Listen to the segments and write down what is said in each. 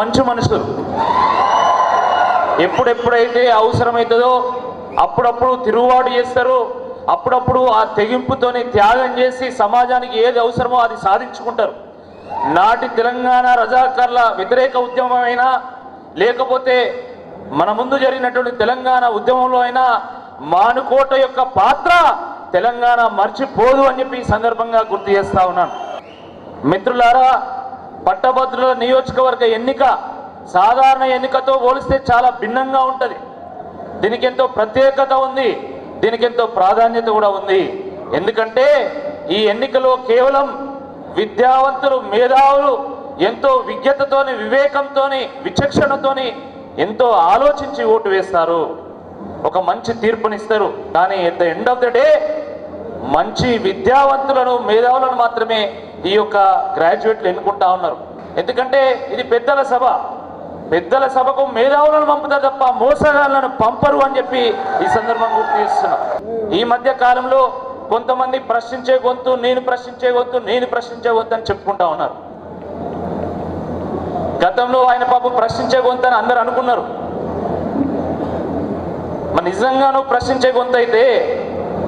మంచి మనుషులు. ఎప్పుడెప్పుడైతే అవసరమవుతుందో అప్పుడప్పుడు తిరుగుబాటు చేస్తారు. అప్పుడప్పుడు ఆ తెగింపుతోని త్యాగం చేసి సమాజానికి ఏది అవసరమో అది సాధించుకుంటారు. నాటి తెలంగాణ రజాకర్ల వ్యతిరేక ఉద్యమమైనా లేకపోతే మన ముందు జరిగినటువంటి తెలంగాణ ఉద్యమంలో అయినా మానుకోట యొక్క పాత్ర తెలంగాణ మర్చిపోదు అని చెప్పి సందర్భంగా గుర్తు చేస్తా ఉన్నాను. మిత్రులారా పట్టభద్రుల నియోజకవర్గ ఎన్నిక సాధారణ ఎన్నికతో పోలిస్తే చాలా భిన్నంగా ఉంటుంది. దీనికి ఎంతో ప్రత్యేకత ఉంది దీనికి ఎంతో ప్రాధాన్యత కూడా ఉంది. ఎందుకంటే ఈ ఎన్నికలో కేవలం విద్యావంతులు మేధావులు ఎంతో విజ్ఞతతోని వివేకంతోని విచక్షణతోని ఎంతో ఆలోచించి ఓటు వేస్తారు. ఒక మంచి తీర్పునిస్తారు. కానీ at the end of the day మంచి విద్యావంతులను మేధావులను మాత్రమే ఈ యొక్క గ్రాడ్యుయేట్లు ఎన్నుకుంటా ఉన్నారు. ఎందుకంటే ఇది పెద్దల సభ. పెద్దల సభకు మేధావులను పంపుతారు తప్ప మోసగాళ్ళను పంపరు అని చెప్పి ఈ సందర్భం గుర్తు చేస్తున్నాం. ఈ మధ్య కాలంలో కొంతమంది ప్రశ్నించే గొంతు నేను ప్రశ్నించే గొంతు నేను ప్రశ్నించే గొంతు అని చెప్పుకుంటా ఉన్నారు. గతంలో ఆయన పాపం ప్రశ్నించే గొంతు అని అందరు అనుకున్నారు. మరి నిజంగా నువ్వు ప్రశ్నించే గొంతు అయితే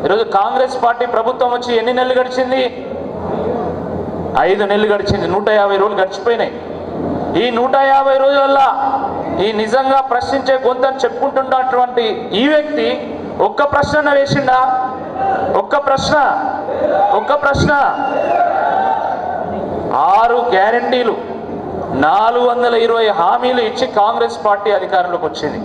ఈరోజు కాంగ్రెస్ పార్టీ ప్రభుత్వం వచ్చి ఎన్ని నెలలు గడిచింది? ఐదు నెలలు గడిచింది నూట యాభై రోజులు గడిచిపోయినాయి. ఈ నూట యాభై రోజులల్లా ఈ నిజంగా ప్రశ్నించే గొంతని చెప్పుకుంటున్నటువంటి ఈ వ్యక్తి ఒక్క ప్రశ్న వేసిండా? ఒక్క ప్రశ్న? ఒక్క ప్రశ్న? ఆరు గ్యారంటీలు నాలుగు వందల ఇరవై హామీలు ఇచ్చి కాంగ్రెస్ పార్టీ అధికారంలోకి వచ్చింది.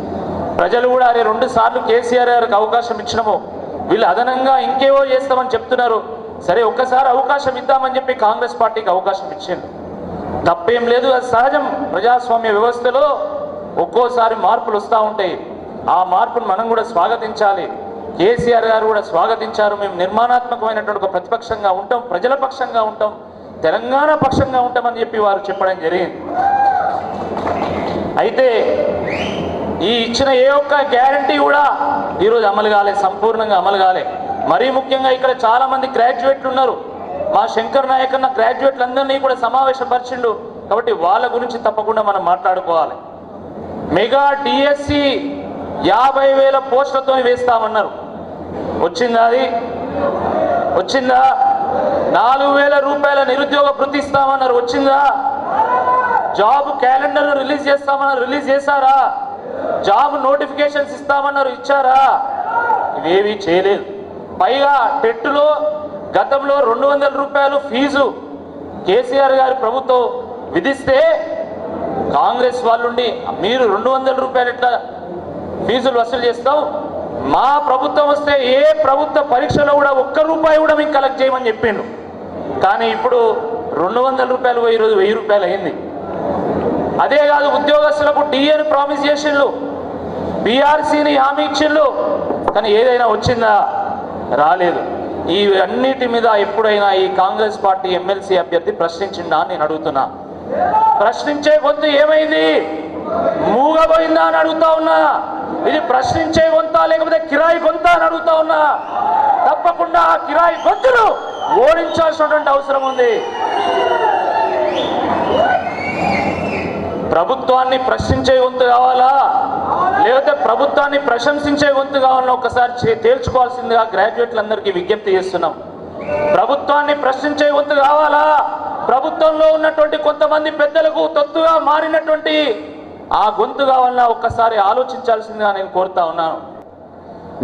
ప్రజలు కూడా అరే రెండు సార్లు కేసీఆర్ గారికి అవకాశం ఇచ్చినాము. వీళ్ళు అదనంగా ఇంకేవో చేస్తామని చెప్తున్నారు. సరే ఒక్కసారి అవకాశం ఇద్దామని చెప్పి కాంగ్రెస్ పార్టీకి అవకాశం ఇచ్చింది తప్పేం లేదు అది సహజం. ప్రజాస్వామ్య వ్యవస్థలో ఒక్కోసారి మార్పులు వస్తూ ఉంటాయి. ఆ మార్పును మనం కూడా స్వాగతించాలి. కేసీఆర్ గారు కూడా స్వాగతించారు. మేము నిర్మాణాత్మకమైనటువంటి ఒక ప్రతిపక్షంగా ఉంటాం ప్రజల పక్షంగా ఉంటాం తెలంగాణ పక్షంగా ఉంటామని చెప్పి వారు చెప్పడం జరిగింది. అయితే ఈ ఇచ్చిన ఏ ఒక్క గ్యారంటీ కూడా ఈరోజు అమలు కాలే సంపూర్ణంగా అమలు కాలే మరీ ముఖ్యంగా ఇక్కడ చాలా మంది గ్రాడ్యుయేట్లు ఉన్నారు. మా శంకర్ నాయక్ అన్న గ్రాడ్యుయేట్లందరినీ కూడా సమావేశపరిచిండు. కాబట్టి వాళ్ళ గురించి తప్పకుండా మనం మాట్లాడుకోవాలి. మెగా డిఎస్సి యాభై వేల పోస్టులతో వేస్తామన్నారు. వచ్చిందా అది? వచ్చిందా? నాలుగు వేల రూపాయల నిరుద్యోగ భృతి ఇస్తామన్నారు. వచ్చిందా? జాబ్ క్యాలెండర్ రిలీజ్ చేస్తామన్నారు. రిలీజ్ చేశారా? జాబ్ నోటిఫికేషన్స్ ఇస్తామన్నారు. ఇచ్చారా? ఇవేవి చేయలేదు. పైగా టెట్లో గతంలో రెండు వందల రూపాయలు ఫీజు కేసీఆర్ గారి ప్రభుత్వం విధిస్తే కాంగ్రెస్ వాళ్ళుండి మీరు రెండు వందల రూపాయలు ఎట్లా ఫీజులు వసూలు చేస్తాం? మా ప్రభుత్వం వస్తే ఏ ప్రభుత్వ పరీక్షలో కూడా ఒక్క రూపాయి కూడా మీకు కలెక్ట్ చేయమని చెప్పిండు. కానీ ఇప్పుడు రెండు వందల రూపాయలు పోయి ఈరోజు వెయ్యి రూపాయలు అయింది. అదే కాదు ఉద్యోగస్తులకు డిఏని ప్రామిస్ చేసిండ్లు బీఆర్సీని హామీ ఇచ్చిండ్లు కానీ ఏదైనా వచ్చిందా? రాలేదు. ఈ అన్నిటి మీద ఎప్పుడైనా ఈ కాంగ్రెస్ పార్టీ ఎమ్మెల్సీ అభ్యర్థి ప్రశ్నించిందా నేను అడుగుతున్నా. ప్రశ్నించే కొద్ది ఏమైంది? మూగబోయిందా అని అడుగుతా ఉన్నా. ఇది ప్రశ్నించే కొంత లేకపోతే కిరాయి కొంత అని అడుగుతా ఉన్నా. తప్పకుండా ఆ కిరాయి గొంతును ఓడించాల్సినటువంటి అవసరం ఉంది. ప్రభుత్వాన్ని ప్రశ్నించే వంతు కావాలా? లేకపోతే ప్రభుత్వాన్ని ప్రశంసించే గొంతు కావాలని ఒకసారి చే- తేల్చుకోవాల్సిందిగా గ్రాడ్యుయేట్లందరికీ విజ్ఞప్తి చేస్తున్నాం. ప్రభుత్వాన్ని ప్రశ్నించే గొంతు కావాలా? ప్రభుత్వంలో ఉన్నటువంటి కొంతమంది పెద్దలకు తొత్తుగా మారినటువంటి ఆ గొంతు కావాలన్నా ఒక్కసారి ఆలోచించాల్సిందిగా నేను కోరుతా ఉన్నాను.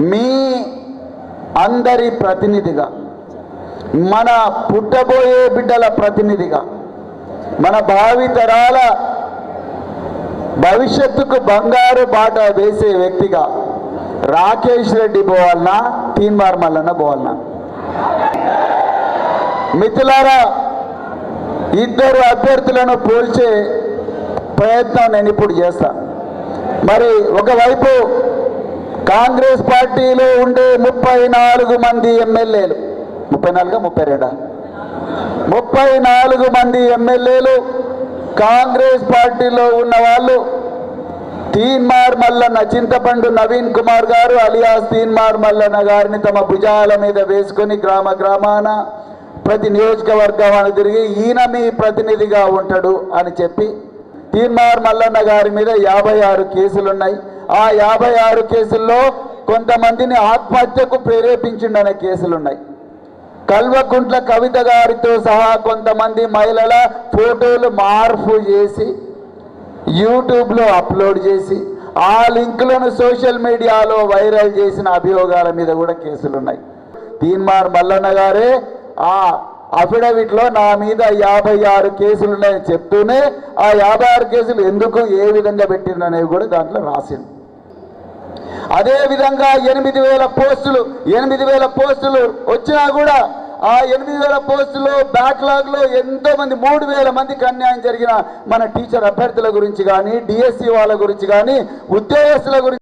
మీ అందరి ప్రతినిధిగా మన పుట్టబోయే బిడ్డల ప్రతినిధిగా మన భావితరాల భవిష్యత్తుకు బంగారు బాట వేసే వ్యక్తిగా రాకేష్ రెడ్డి పోవాలన్నా తీన్మార్ మల్లన్న పోవాలన్నా. మిథులారా ఇద్దరు అభ్యర్థులను పోల్చే ప్రయత్నం నేను ఇప్పుడు చేస్తా. మరి ఒకవైపు కాంగ్రెస్ పార్టీలో ఉండే ముప్పై నాలుగు మంది ఎమ్మెల్యేలు ముప్పై నాలుగు ముప్పై రెండా ముప్పై నాలుగు మంది ఎమ్మెల్యేలు కాంగ్రెస్ పార్టీలో ఉన్న వాళ్ళు తీన్మార్ మల్లన్న చింతపండు నవీన్ కుమార్ గారు అలియాస్ తీన్మార్ మల్లన్న గారిని తమ భుజాల మీద వేసుకొని గ్రామ గ్రామాన ప్రతి నియోజకవర్గం తిరిగి ఈయన మీ ప్రతినిధిగా ఉంటాడు అని చెప్పి తీన్మార్ మల్లన్న గారి మీద యాభై ఆరు కేసులున్నాయి. ఆ యాభై ఆరు కేసుల్లో కొంతమందిని ఆత్మహత్యకు ప్రేరేపించిండనే కేసులున్నాయి. కల్వకుంట్ల కవిత గారితో సహా కొంతమంది మహిళల ఫోటోలు మార్పు చేసి యూట్యూబ్లో అప్లోడ్ చేసి ఆ లింకులను సోషల్ మీడియాలో వైరల్ చేసిన అభియోగాల మీద కూడా కేసులు ఉన్నాయి తీన్మార్ మల్లన్న గారే ఆ అఫిడవిట్లో నా మీద యాభై ఆరు కేసులు ఉన్నాయని చెప్తూనే ఆ యాభై ఆరు కేసులు ఎందుకు ఏ విధంగా పెట్టిందనేవి కూడా దాంట్లో రాసింది అదే విధంగా ఎనిమిది వేల పోస్టులు ఎనిమిది వేల పోస్టులు వచ్చినా కూడా ఆ ఎనిమిది వేల పోస్టులు బ్యాక్లాగ్లో ఎంతో మంది మూడు వేల మందికి అన్యాయం జరిగిన మన టీచర్ అభ్యర్థుల గురించి కానీ డిఎస్సి వాళ్ళ గురించి కానీ ఉద్యోగస్తుల గురించి